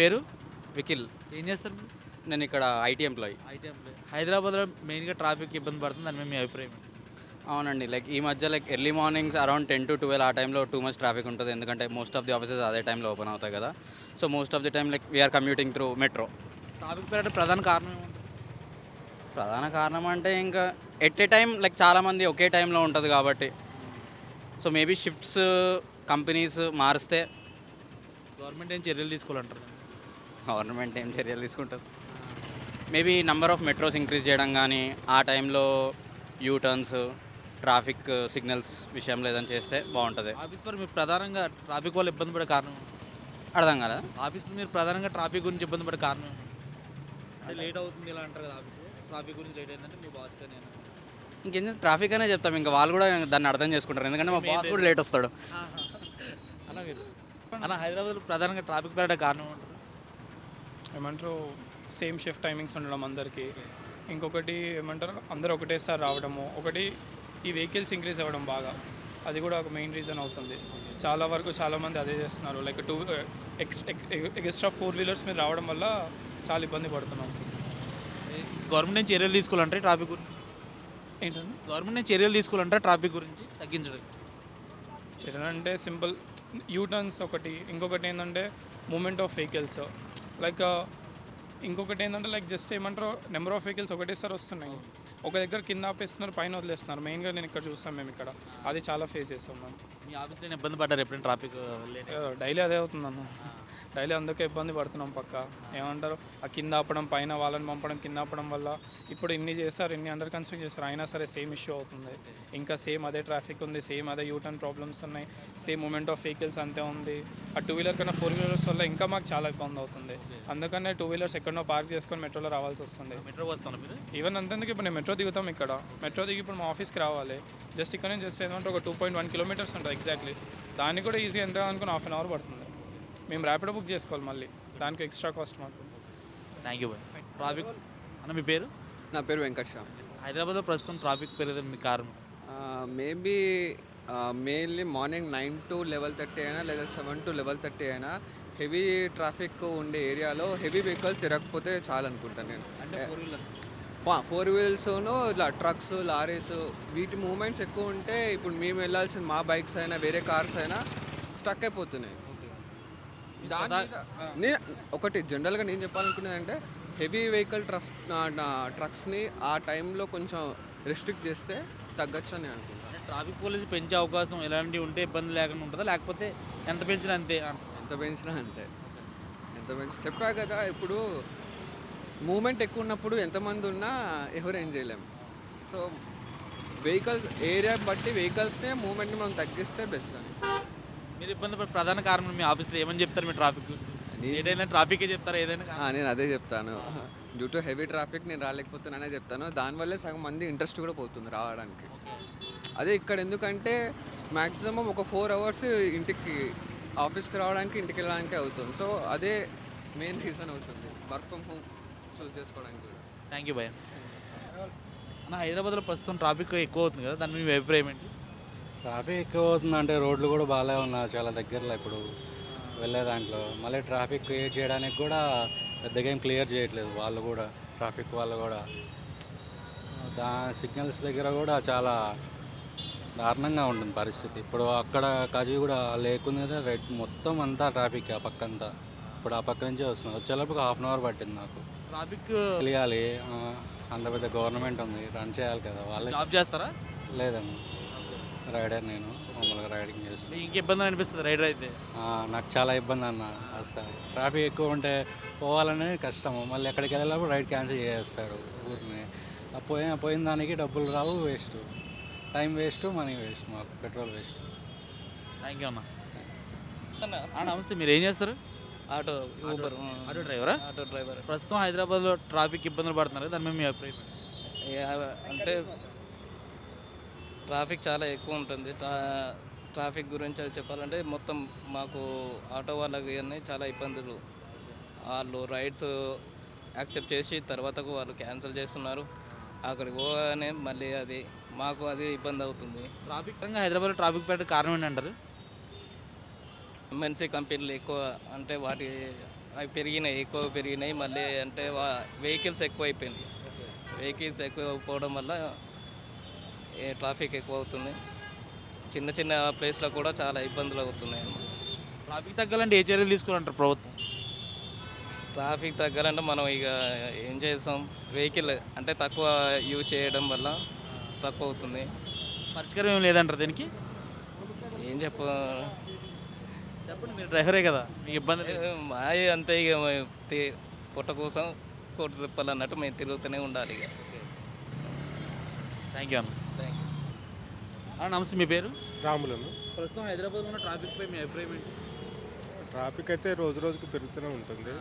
పేరు? వికిల్. ఏం చేస్తారు మీరు? నేను ఇక్కడ ఐటీ ఎంప్లాయీ. IT employee. హైదరాబాద్లో మెయిన్గా ట్రాఫిక్ ఇబ్బంది పడుతుంది దాని మీద మీ అభిప్రాయం ఏంటి? అవునండి. లైక్ ఈ మధ్య like early mornings around ten to twelve ఆ టైంలో టూ మచ్ ట్రాఫిక్ ఉంటుంది. ఎందుకంటే మోస్ట్ ఆఫ్ ది ఆఫీసెస్ అదే టైంలో ఓపెన్ అవుతాయి కదా. So most of the time like we are commuting through metro. Traffic పెరగడం ప్రధాన కారణం ఏముంటుంది ప్రధాన కారణం అంటే ఇంకా ఎట్ ఏ టైం లైక్ చాలామంది ఒకే టైంలో ఉంటుంది కాబట్టి. సో మేబీ షిఫ్ట్స్ కంపెనీస్ మారిస్తే గవర్నమెంట్ ఏం చర్యలు తీసుకోవాలంటారు? గవర్నమెంట్ ఏం చర్యలు తీసుకుంటుంది? Maybe number of metros increase చేయడం కానీ ఆ టైంలో యూ టర్న్స్ ట్రాఫిక్ సిగ్నల్స్ విషయంలో ఏదైనా చేస్తే బాగుంటుంది. ఆఫీస్ పర్ మీరు ప్రధానంగా ట్రాఫిక్ వల్ల ఇబ్బంది పడే కారణం? అర్థం కదా ఆఫీస్ మీరు ప్రధానంగా ట్రాఫిక్ గురించి ఇబ్బంది పడే కారణం? అంటే లేట్ అవుతుంది ఇలా అంటారు కదా ఆఫీస్ ట్రాఫిక్ గురించి లేట్ అయిందంటే మీ బాస్ కానీ ఇంకేం ట్రాఫిక్ అనే చెప్తాం. ఇంకా వాళ్ళు కూడా దాన్ని అర్థం చేసుకుంటారు. ఎందుకంటే మా బాస్ కూడా లేట్ వస్తాడు. మీరు. అన్న హైదరాబాద్లో ప్రధానంగా ట్రాఫిక్ పెరగడం కారణం ఏమంటారు సేమ్ షిఫ్ట్ టైమింగ్స్ ఉండడం అందరికీ. ఇంకొకటి ఏమంటారు అందరూ ఒకటేసారి రావడము. ఒకటి ఈ వెహికల్స్ ఇంక్రీజ్ అవ్వడం బాగా. అది కూడా ఒక మెయిన్ రీజన్ అవుతుంది. చాలా వరకు చాలామంది అదే చేస్తున్నారు. Like two extra four wheelers మీద రావడం వల్ల చాలా ఇబ్బంది పడుతున్నాం. గవర్నమెంట్ నుంచి చర్యలు తీసుకోవాలంటే ట్రాఫిక్ గురించి? ఏంటంటే గవర్నమెంట్ నుంచి చర్యలు తీసుకోవాలంటే ట్రాఫిక్ గురించి? తగ్గించడం చర్యలు అంటే సింపుల్ యూటర్న్స్ ఒకటి. ఇంకొకటి ఏంటంటే మూమెంట్ ఆఫ్ వెహికల్స్ లైక్ ఇంకొకటి ఏంటంటే లైక్ జస్ట్ ఏమంటారు నెంబర్ ఆఫ్ వెహికల్స్ ఒకటేసారి వస్తున్నాయి. ఒక దగ్గర కింద ఆపేస్తున్నారు పైన వదిలేస్తున్నారు. మెయిన్గా నేను ఇక్కడ చూస్తాం మేము ఇక్కడ. అది చాలా ఫేస్ చేస్తాం మేము. మీ ఆఫీస్లో ఇబ్బంది పడ్డారు ఎప్పుడైనా ట్రాఫిక్ డైలీ అదే అవుతుందన్న. డైలీ అందుకే ఇబ్బంది పడుతున్నాం పక్క. ఏమంటారు? ఆ కింద ఆపడం పైన వాళ్ళని పంపడం కింద ఆపడం వల్ల ఇప్పుడు ఇన్ని చేస్తారు ఇన్ని అండర్ కన్స్ట్రక్ట్ చేస్తారు అయినా సరే సేమ్ ఇష్యూ అవుతుంది. ఇంకా సేమ్ అదే ట్రాఫిక్ ఉంది సేమ్ అదే యూటర్న్ ప్రాబ్లమ్స్ ఉన్నాయి సేమ్ మూమెంట్ ఆఫ్ వెహికల్స్ అంతే ఉంది. ఆ టూ వీలర్ కన్నా ఫోర్ వీలర్స్ వల్ల ఇంకా మాకు చాలా ఇబ్బంది అవుతుంది. అందుకనే టూ వీలర్స్ ఎక్కడో పార్క్ చేసుకొని మెట్రోలో రావాల్సి వస్తుంది. మెట్రో వస్తాను ఈవెన్ అంతేందుకు ఇప్పుడు నేను మెట్రో దిగుతాం ఇక్కడ. మెట్రో దిగి ఇప్పుడు మా ఆఫీస్కి రావాలి. జస్ట్ ఇక్కడ నుంచి జస్ట్ ఏంటంటే ఒక టూ పాయింట్ వన్ కిలోమీటర్స్ ఉంటుంది ఎగ్జాక్ట్లీ దానికి కూడా ఈజీ ఎంత అనుకుని హాఫ్ అన్ అవర్ పడుతుంది. మేము ర్యాపిడో బుక్ చేసుకోవాలి మళ్ళీ. దానికి ఎక్స్ట్రా కాస్ట్ మాకు. థ్యాంక్ యూ బాయ్ ట్రాఫిక్ అన్న మీ పేరు? నా పేరు వెంకట్ శ్యామ్. హైదరాబాద్లో ప్రస్తుతం ట్రాఫిక్ పెరగడం మీ కారణం? Maybe mainly morning nine to eleven thirty అయినా లేదా సెవెన్ టు లెవెల్ థర్టీ అయినా హెవీ ట్రాఫిక్ ఉండే ఏరియాలో హెవీ వెహికల్స్ తిరగకపోతే చాలు అనుకుంటాను నేను. అంటే ఫోర్ వీల్స్ను ఇట్లా ట్రక్స్ లారీస్ వీటి మూమెంట్స్ ఎక్కువ ఉంటే ఇప్పుడు మేము వెళ్ళాల్సిన మా బైక్స్ అయినా వేరే కార్స్ అయినా స్టక్ అయిపోతున్నాయి. దాని ఒకటి జనరల్గా నేను చెప్పాలనుకునేది అంటే హెవీ వెహికల్ ట్రఫ్ ట్రక్స్ని ఆ టైంలో కొంచెం రెస్ట్రిక్ట్ చేస్తే తగ్గచ్చు అని అనుకుంటాను ట్రాఫిక్ పోలీస్ పెంచే అవకాశం ఎలాంటివి ఉంటే ఇబ్బంది లేకుండా ఉంటుందా? లేకపోతే ఎంత పెంచినా అంతే ఎంత పెంచినా అంతే. ఎంత పెంచి చెప్పా కదా ఇప్పుడు మూమెంట్ ఎక్కువ ఉన్నప్పుడు ఎంతమంది ఉన్నా ఎవరు ఏం చేయలేము సో వెహికల్స్ ఏరియా బట్టి వెహికల్స్నే మూమెంట్ని మనం తగ్గిస్తే బెస్ట్ అని. మీరు ఇబ్బంది పడే ప్రధాన కారణం మీ ఆఫీస్లో ఏమని చెప్తారు మీ ట్రాఫిక్? ఏదైనా ట్రాఫికే చెప్తారా? ఏదైనా ఆ, నేను అదే చెప్తాను. డ్యూ టు హెవీ ట్రాఫిక్ నేను రాలేకపోతున్నానే చెప్తాను. దానివల్లే సగం మంది ఇంట్రెస్ట్ కూడా పోతుంది రావడానికి. అదే ఇక్కడ ఎందుకంటే మ్యాక్సిమం ఒక ఫోర్ అవర్స్ ఇంటికి ఆఫీస్కి రావడానికి ఇంటికి వెళ్ళడానికి అవుతుంది. సో అదే మెయిన్ రీజన్ అవుతుంది. వర్క్ ఫ్రమ్ హోమ్ చూస్ చేసుకోవడానికి కూడా. థ్యాంక్ యూ భయ్య. అన్న హైదరాబాద్లో ప్రస్తుతం ట్రాఫిక్ ఎక్కువ అవుతుంది కదా దాని మీ అభిప్రాయం ఏంటి? ట్రాఫిక్ ఎక్కువ అవుతుంది అంటే రోడ్లు కూడా బాగాలే ఉన్నాయి చాలా దగ్గరలో ఇప్పుడు వెళ్ళే దాంట్లో. మళ్ళీ ట్రాఫిక్ క్రియేట్ చేయడానికి కూడా పెద్దగా ఏం క్లియర్ చేయట్లేదు వాళ్ళు కూడా ట్రాఫిక్ వాళ్ళు కూడా. దా సిగ్నల్స్ దగ్గర కూడా చాలా దారుణంగా ఉంటుంది పరిస్థితి. ఇప్పుడు అక్కడ కజీ కూడా లేకుంది కదా రెడ్ మొత్తం అంతా ట్రాఫిక్ ఆ పక్క అంతా ఇప్పుడు ఆ పక్క నుంచే వస్తుంది. వచ్చేలోపు హాఫ్ అన్ అవర్ పట్టింది నాకు. ట్రాఫిక్ తెలియాలి. అంత పెద్ద గవర్నమెంట్ ఉంది రన్ చేయాలి కదా వాళ్ళే జాబ్ చేస్తారా? లేదమ్మా రైడర్ నేను మామూలుగా రైడింగ్ చేస్తాను ఇంక ఇబ్బంది అనిపిస్తుంది రైడర్ అయితే? నాకు చాలా ఇబ్బంది అన్న అసలు. ట్రాఫిక్ ఎక్కువ ఉంటే పోవాలనే కష్టము. మళ్ళీ ఎక్కడికి వెళ్ళేటప్పుడు రైడ్ క్యాన్సిల్ చేసేస్తాడు ఊరిని. ఆ పోయిన పోయిన దానికి డబ్బులు రావు waste time waste money waste మాకు పెట్రోల్ వేస్ట్ థ్యాంక్ యూ అన్న. అన్న. నమస్తే మీరు ఏం చేస్తారు? Auto Uber auto డ్రైవరా? Auto driver. ప్రస్తుతం హైదరాబాద్లో ట్రాఫిక్ ఇబ్బందులు పడుతున్నారు దాని మీద మీ అభిప్రాయం అంటే ట్రాఫిక్ చాలా ఎక్కువ ఉంటుంది. ట్రా ట్రాఫిక్ గురించి అది చెప్పాలంటే మొత్తం మాకు ఆటో వాళ్ళకి అన్నీ చాలా ఇబ్బందులు. వాళ్ళు రైడ్స్ యాక్సెప్ట్ చేసి తర్వాతకు వాళ్ళు క్యాన్సిల్ చేస్తున్నారు. అక్కడికి పోగానే మళ్ళీ అది మాకు అది ఇబ్బంది అవుతుంది. ట్రాఫిక్ పరంగా హైదరాబాద్లో ట్రాఫిక్ పెట్టే కారణం ఏంటి అంటారు? ఎంఎన్సీ కంపెనీలు ఎక్కువ అంటే వాటి అవి పెరిగినాయి ఎక్కువ పెరిగినాయి. మళ్ళీ అంటే వెహికల్స్ ఎక్కువ అయిపోయినాయి వెహికల్స్ ఎక్కువ పోవడం వల్ల ట్రాఫిక్ ఎక్కువ అవుతుంది చిన్న చిన్న ప్లేస్లో కూడా చాలా ఇబ్బందులు అవుతున్నాయి ట్రాఫిక్ తగ్గాలంటే ఏ చర్యలు తీసుకోవాలంటారు ప్రభుత్వం? ట్రాఫిక్ తగ్గాలంటే మనం ఇక ఏం చేస్తాం? వెహికల్ అంటే తక్కువ యూజ్ చేయడం వల్ల తక్కువ అవుతుంది పరిష్కారం ఏం లేదంటారు దీనికి? ఏం చెప్ప చెప్పండి మీరు డ్రైవరే కదా మీకు ఇబ్బంది. మాయ అంతే ఇక పొట్ట కోసం కొట్టు తిప్పాలన్నట్టు మేము తిరుగుతూనే ఉండాలి ఇక. థ్యాంక్ యూ అన్న థ్యాంక్ యూ అన్న. నమస్తే మీ పేరు? రాములను ప్రస్తుతం హైదరాబాద్లో ఉన్న ట్రాఫిక్ పై మీ అభిప్రాయం ఏంటి? ట్రాఫిక్ అయితే రోజు రోజుకి పెరుగుతూనే ఉంటుంది.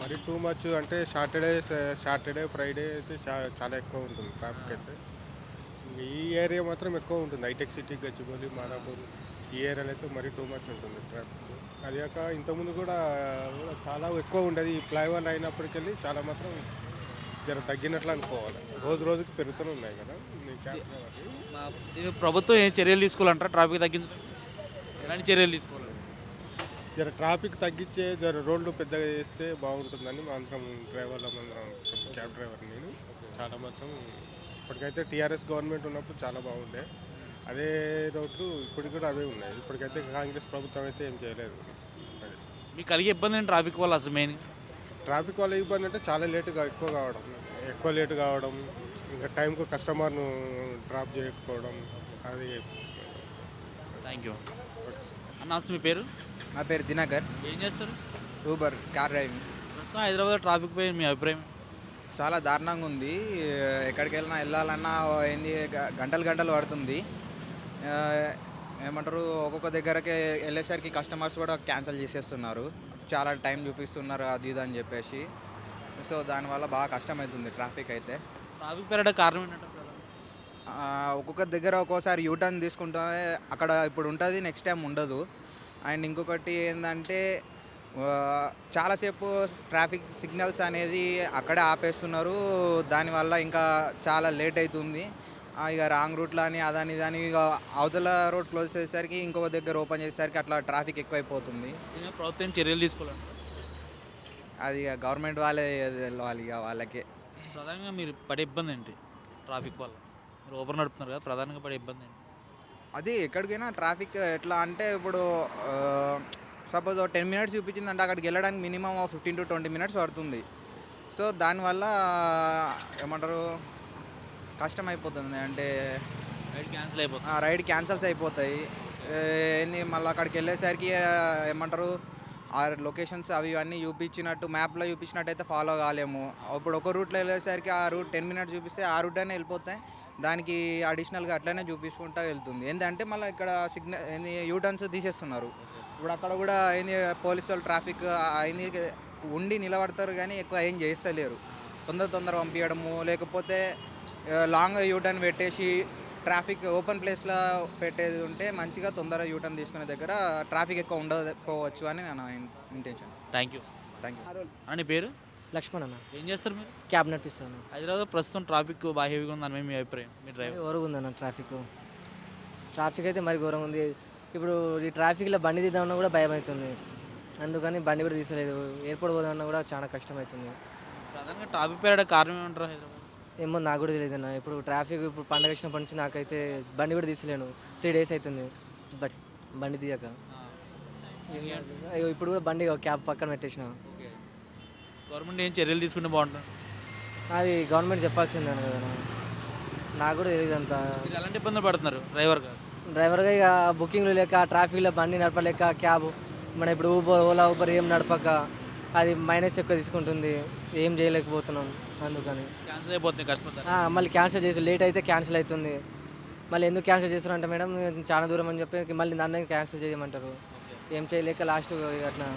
మరి టూ మచ్ అంటే సాటర్డే సాటర్డే ఫ్రైడే అయితే చాలా ఎక్కువ ఉంటుంది ట్రాఫిక్ అయితే. ఈ ఏరియా మాత్రం ఎక్కువ ఉంటుంది. హైటెక్ సిటీ గచ్చిబౌలి మాదాపూర్ ఈ ఏరియాలో అయితే మరీ టూ మచ్ ఉంటుంది ట్రాఫిక్. అది కాక ఇంతకుముందు కూడా కూడా చాలా ఎక్కువ ఉండేది. ఈ ఫ్లైఓవర్ అయినప్పటికెళ్ళి చాలా మాత్రం జర తగ్గినట్లు అనుకోవాలి. రోజు రోజుకి పెరుగుతూనే ఉన్నాయి కదా. ప్రభుత్వం ఏం చర్యలు తీసుకోవాలంటారా? ట్రాఫిక్ తగ్గించడం? ఎలాంటి చర్యలు తీసుకోవాలి? జర ట్రాఫిక్ తగ్గించే జర రోడ్లు పెద్దగా చేస్తే బాగుంటుందని మా అందరం డ్రైవర్ల అందరం క్యాబ్ డ్రైవర్ నేను చాలా మాత్రం ఇప్పటికైతే టీఆర్ఎస్ గవర్నమెంట్ ఉన్నప్పుడు చాలా బాగుండే. అదే రోడ్లు ఇప్పటికి కూడా అవే ఉన్నాయి. ఇప్పటికైతే కాంగ్రెస్ ప్రభుత్వం అయితే ఏం చేయలేదు. మీకు కలిగే ఇబ్బంది ట్రాఫిక్ వల్ల అసలు మెయిన్? ట్రాఫిక్ వల్ల ఇబ్బంది అంటే చాలా లేటుగా ఎక్కువ కావడం. ఎక్కువ లేటు కావడం ఇంకా టైంకు కస్టమర్ను డ్రాప్ చేయకపోవడం అది థ్యాంక్ యూ అన్న నమస్తే మీ పేరు? నా పేరు దినకర్. ఏం చేస్తారు? Uber car driving. ప్రస్తుతం హైదరాబాద్ ట్రాఫిక్ పై మీ అభిప్రాయం? చాలా దారుణంగా ఉంది. ఎక్కడికి వెళ్ళినా వెళ్ళాలన్నా ఏంది గ- గంటలు గంటలు పడుతుంది. ఆ, ఏమంటారు ఒక్కొక్క దగ్గరకి వెళ్ళేసరికి కస్టమర్స్ కూడా క్యాన్సిల్ చేసేస్తున్నారు. చాలా టైం చూపిస్తున్నారు అది ఇది అని చెప్పేసి. సో దానివల్ల బాగా కష్టమవుతుంది ట్రాఫిక్ అయితే. ట్రాఫిక్ పెరగడానికి కారణం ఏంటంటే ఒక్కొక్క దగ్గర ఒక్కోసారి యూటర్న్ తీసుకుంటే అక్కడ ఇప్పుడు ఉంటుంది నెక్స్ట్ టైం ఉండదు. అండ్ ఇంకొకటి ఏంటంటే చాలాసేపు ట్రాఫిక్ సిగ్నల్స్ అనేది అక్కడే ఆపేస్తున్నారు. దానివల్ల ఇంకా చాలా లేట్ అవుతుంది. ఇక రాంగ్ రూట్లో అని అదని ఇదని ఇక అవతల రోడ్ క్లోజ్ చేసేసరికి ఇంకొక దగ్గర ఓపెన్ చేసేసరికి అట్లా ట్రాఫిక్ ఎక్కువైపోతుంది. ప్రభుత్వం చర్యలు తీసుకోవాలంటారు? అది ఇక గవర్నమెంట్ వాళ్ళే వెళ్ళాలి ఇక వాళ్ళకే. ప్రధానంగా మీరు పడే ఇబ్బంది ఏంటి ట్రాఫిక్ వల్ల? మీరు ఓపెన్ నడుపుతున్నారు కదా ప్రధానంగా పడే ఇబ్బంది ఏంటి? అది ఎక్కడికైనా ట్రాఫిక్ ఎట్లా అంటే ఇప్పుడు సపోజ్ టెన్ మినిట్స్ చూపించిందంటే అక్కడికి వెళ్ళడానికి minimum fifteen to twenty minutes పడుతుంది. సో దానివల్ల ఏమంటారు కష్టం అయిపోతుంది అంటే రైడ్ క్యాన్సిల్ అయిపోతుంది. ఆ రైడ్ క్యాన్సల్స్ అయిపోతాయి. ఏంది మళ్ళీ అక్కడికి వెళ్ళేసరికి ఏమంటారు ఆ లొకేషన్స్ అవి ఇవన్నీ చూపించినట్టు మ్యాప్లో చూపించినట్టు అయితే ఫాలో కాలేము. ఇప్పుడు ఒక రూట్లో వెళ్ళేసరికి ఆ రూట్ టెన్ మినిట్స్ చూపిస్తే ఆ రూట్ అనే వెళ్ళిపోతాయి. దానికి అడిషనల్గా అట్లనే చూపించుకుంటూ వెళ్తుంది. ఏంటంటే మళ్ళీ ఇక్కడ సిగ్నల్ ఏంది యూటర్న్స్ తీసేస్తున్నారు. ఇప్పుడు అక్కడ కూడా ఏంది పోలీసు వాళ్ళు ట్రాఫిక్ అయింది ఉండి నిలబడతారు కానీ ఎక్కువ ఏం చేస్తలేరు. తొందర తొందర పంపించడము లేకపోతే లాంగ్ యూటర్న్ పెట్టేసి ట్రాఫిక్ ఓపెన్ ప్లేస్లో పెట్టేది ఉంటే మంచిగా తొందరగా యూటర్న్ తీసుకునే దగ్గర ట్రాఫిక్ ఎక్కువ ఉండకపోవచ్చు అని నా intention thank you thank you అని పేరు? లక్ష్మణ్ అన్న. ఏం చేస్తారు మీరు? క్యాబ్ నడిపిస్తాను. హైదరాబాద్ ప్రస్తుతం ట్రాఫిక్ బాగా హెవీగా ఉంది అని మీ అభిప్రాయం మీ డ్రైవర్ ఘోరంగా ఉందన్న ట్రాఫిక్ ట్రాఫిక్ అయితే మరి ఘోరంగా ఉంది. ఇప్పుడు ఈ ట్రాఫిక్లో బండి తీద్దామన్నా కూడా భయం అవుతుంది. అందుకని బండి కూడా తీసలేదు. ఎయిర్పోర్ట్ పోదామన్నా కూడా చాలా కష్టం అవుతుంది. ప్రధానంగా ట్రాఫిక్ పెరగడానికి కారణం ఏమంటారు హైదరాబాద్ ఏమో నాకు కూడా తెలియదు అన్న. ఇప్పుడు ట్రాఫిక్ ఇప్పుడు పండగ వచ్చినప్పటి నుంచి నాకైతే బండి కూడా తీసలేను త్రీ డేస్ అవుతుంది బట్ బండి తీయక. అయ్యో ఇప్పుడు కూడా బండి క్యాబ్ పక్కన పెట్టేసిన. గవర్నమెంట్ ఏం చర్యలు తీసుకుంటే బాగుంటుంది? అది గవర్నమెంట్ చెప్పాల్సిందే కదా. నాకు కూడా తెలియదు అంత. మీరు ఎలాంటి ఇబ్బందులు పడుతున్నారు డ్రైవర్ గారు డ్రైవర్గా ఇక బుకింగ్లు లేక ట్రాఫిక్లో బండి నడపలేక క్యాబ్. మన ఇప్పుడు ఊబర్ ఓలా ఊబర్ ఏం నడపక అది మైనస్ ఎక్కువ తీసుకుంటుంది. ఏం చేయలేకపోతున్నాం. అందుకని క్యాన్సిల్ అయిపోతుంది ఆ, మళ్ళీ క్యాన్సిల్ చేసి లేట్ అయితే క్యాన్సిల్ అవుతుంది. మళ్ళీ ఎందుకు క్యాన్సిల్ చేస్తారంటే మేడం చాలా దూరం అని చెప్పి మళ్ళీ నన్ను క్యాన్సిల్ చేయమంటారు? ఏం చేయలేక లాస్ట్ అట్లా.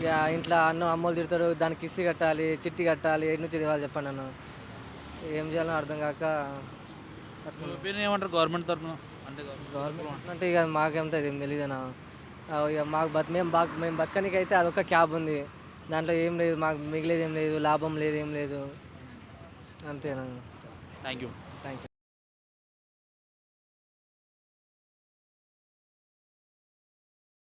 ఇక ఇంట్లో అన్నం అమ్మోలు తిడతారు దానికి కిస్సి కట్టాలి చిట్టి కట్టాలి ఎటు నుంచి ఇవ్వాలి చెప్పండి అన్న. ఏం చేయాలో అర్థం కాక ఏమంటారు గవర్నమెంట్ తరఫున? అంటే గవర్నమెంట్ అంటే ఇక మాకేంత ఏం తెలియదనా ఇక మాకు బత్ మేము బాగా మేము బతకనికి అయితే అదొక క్యాబ్ ఉంది. దాంట్లో ఏం లేదు మాకు మిగిలేదు ఏం లేదు లాభం లేదు ఏం లేదు. అంతేనా థ్యాంక్ యూ